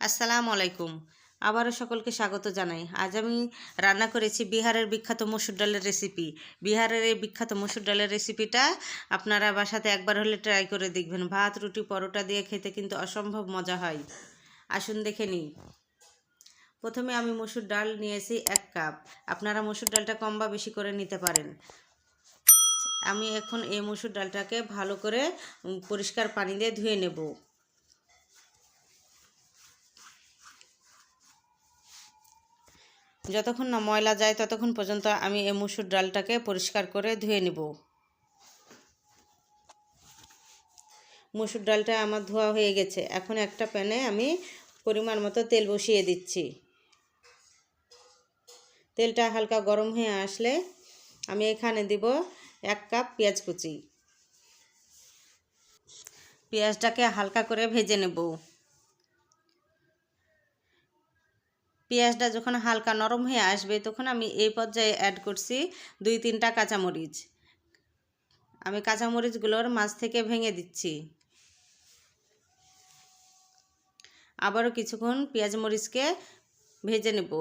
আসসালামু আলাইকুম। আবারও সকলকে স্বাগত জানাই। আজ আমি রান্না করেছি বিহারের বিখ্যাত মসুর ডালের রেসিপি। বিহারের এই বিখ্যাত মসুর ডালের রেসিপিটা আপনারা বাসাতে একবার হলে ট্রাই করে দেখবেন। ভাত, রুটি, পরোটা দিয়ে খেতে কিন্তু অসম্ভব মজা হয়। আসুন দেখে নিই। প্রথমে আমি মসুর ডাল নিয়েছি এক কাপ। আপনারা মসুর ডালটা কম বা বেশি করে নিতে পারেন। আমি এখন এই মসুর ডালটাকে ভালো করে পরিষ্কার পানি দিয়ে ধুয়ে নেব। যতক্ষণ না ময়লা যায় ততক্ষণ পর্যন্ত আমি এই মুসুর ডালটাকে পরিষ্কার করে ধুয়ে নিব। মুসুর ডালটা আমার ধোয়া হয়ে গেছে। এখন একটা প্যানে আমি পরিমাণ মতো তেল বসিয়ে দিচ্ছি। তেলটা হালকা গরম হয়ে আসলে আমি এখানে দিব এক কাপ পেঁয়াজ কুচি। পেঁয়াজটাকে হালকা করে ভেজে নেব। পেঁয়াজটা যখন হালকা নরম হয়ে আসবে, তখন আমি এই পর্যায়ে অ্যাড করছি দুই তিনটা কাঁচামরিচ। আমি কাঁচামরিচগুলোর মাছ থেকে ভেঙে দিচ্ছি। আবারও কিছুক্ষণ পেঁয়াজ মরিচকে ভেজে নেব।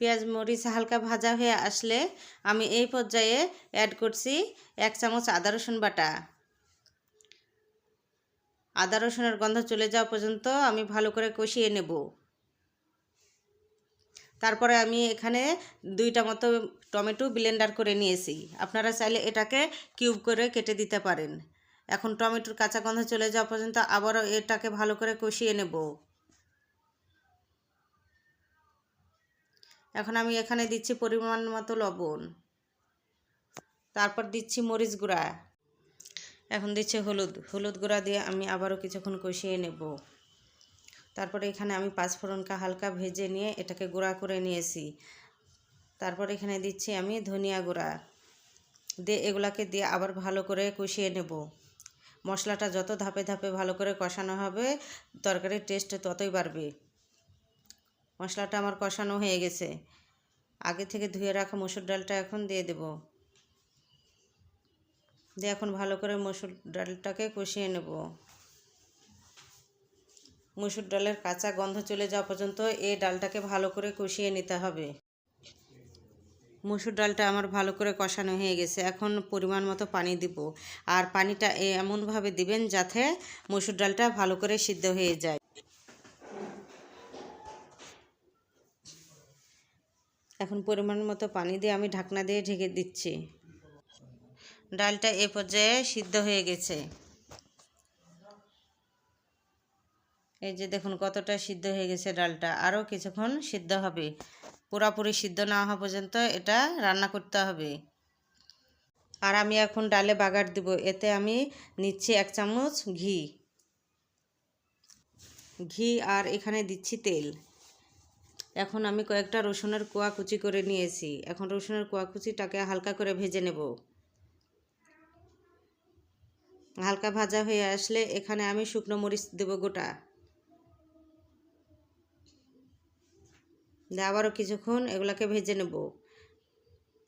পেঁয়াজ মরিচ হালকা ভাজা হয়ে আসলে আমি এই পর্যায়ে অ্যাড করছি এক চামচ আদা রসুন বাটা। আদা রসুনের গন্ধ চলে যাওয়া পর্যন্ত আমি ভালো করে কষিয়ে নেব। তারপরে আমি এখানে দুইটা মতো টমেটো ব্লেন্ডার করে নিয়েছি। আপনারা চাইলে এটাকে কিউব করে কেটে দিতে পারেন। এখন টমেটোর কাঁচা গন্ধ চলে যাওয়া পর্যন্ত আবারও এটাকে ভালো করে কষিয়ে নেব। এখন আমি এখানে দিচ্ছি পরিমাণ মতো লবণ। তারপর দিচ্ছি মরিচ গুঁড়া। এখন দিচ্ছে হলুদ। হলুদ গুঁড়া দিয়ে আমি আবারও কিছুক্ষণ কষিয়ে নেব। তারপরে এখানে আমি পাঁচফোড়নকা হালকা ভেজে নিয়ে এটাকে গুঁড়া করে নিয়েছি। তারপর এখানে দিচ্ছি আমি ধনিয়া গুঁড়া। দিয়ে এগুলাকে দিয়ে আবার ভালো করে কষিয়ে নেব। মশলাটা যত ধাপে ধাপে ভালো করে কষানো হবে, তরকারির টেস্ট ততই বাড়বে। মশলাটা আমার কষানো হয়ে গেছে। আগে থেকে ধুয়ে রাখা মসুর ডালটা এখন দিয়ে দেবো। দিয়ে এখন ভালো করে মসুর ডালটাকে কষিয়ে নেব। মসুর ডালের কাঁচা গন্ধ চলে যাওয়া পর্যন্ত এই ডালটাকে ভালো করে কষিয়ে নিতে হবে। মসুর ডালটা আমার ভালো করে কষানো হয়ে গেছে, এখন পরিমাণ মতো পানি দিব। আর পানিটা এমনভাবে দিবেন যাতে মসুর ডালটা ভালো করে সিদ্ধ হয়ে যায়। এখন পরিমাণ মতো পানি দিয়ে আমি ঢাকনা দিয়ে ঢেকে দিচ্ছি। ডালটা এ পর্যায়ে সিদ্ধ হয়ে গেছে। এই যে দেখুন কতটা সিদ্ধ হয়ে গেছে ডালটা। আরও কিছুক্ষণ সিদ্ধ হবে। পুরাপুরি সিদ্ধ না হওয়া পর্যন্ত এটা রান্না করতে হবে। আর আমি এখন ডালে বাগার দিব। এতে আমি নিচ্ছি এক চামচ ঘি। ঘি আর এখানে দিচ্ছি তেল। এখন আমি কয়েকটা রসুনের কোয়া কুচি করে নিয়েছি। এখন রসুনের কোয়া কুচিটাকে হালকা করে ভেজে নেব। হালকা ভাজা হয়ে আসলে এখানে আমি শুকনো মরিচ দেব গোটা। দিয়ে আবারও কিছুক্ষণ এগুলাকে ভেজে নেব।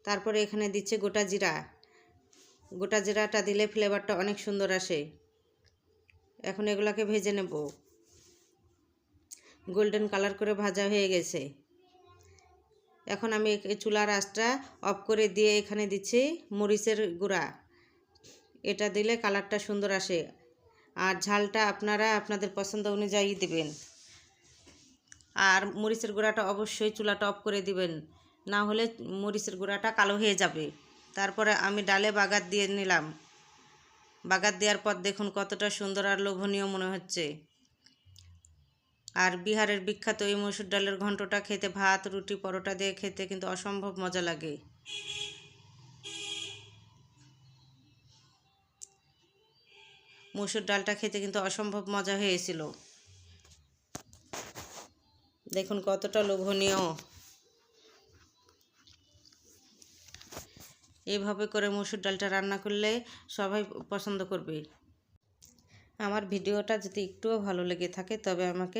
তারপরে এখানে দিচ্ছে গোটা জিরা। গোটা জিরাটা দিলে ফ্লেভারটা অনেক সুন্দর আসে। এখন এগুলাকে ভেজে নেব। গোল্ডেন কালার করে ভাজা হয়ে গেছে। এখন আমি চুলার আঁচটা অফ করে দিয়ে এখানে দিচ্ছি মরিচের গুঁড়া। এটা দিলে কালারটা সুন্দর আসে। আর ঝালটা আপনারা আপনাদের পছন্দ অনুযায়ী দেবেন। আর মরিচের গুঁড়াটা অবশ্যই চুলাটা অফ করে দিবেন। না হলে মরিচের গুঁড়াটা কালো হয়ে যাবে। তারপরে আমি ডালে বাগার দিয়ে নিলাম। বাগার দেওয়ার পর দেখুন কতটা সুন্দর আর লোভনীয় মনে হচ্ছে। আর বিহারের বিখ্যাত এই মসুর ডালের ঘন্টটা খেতে ভাত, রুটি, পরোটা দিয়ে খেতে কিন্তু অসম্ভব মজা লাগে। মসুর ডালটা খেতে কিন্তু অসম্ভব মজা হয়েছিল। দেখুন কতটা লোভনীয়। এইভাবে করে মসুর ডালটা রান্না করলে সবাই পছন্দ করবে। আমার ভিডিওটা যদি একটুও ভালো লেগে থাকে তবে আমাকে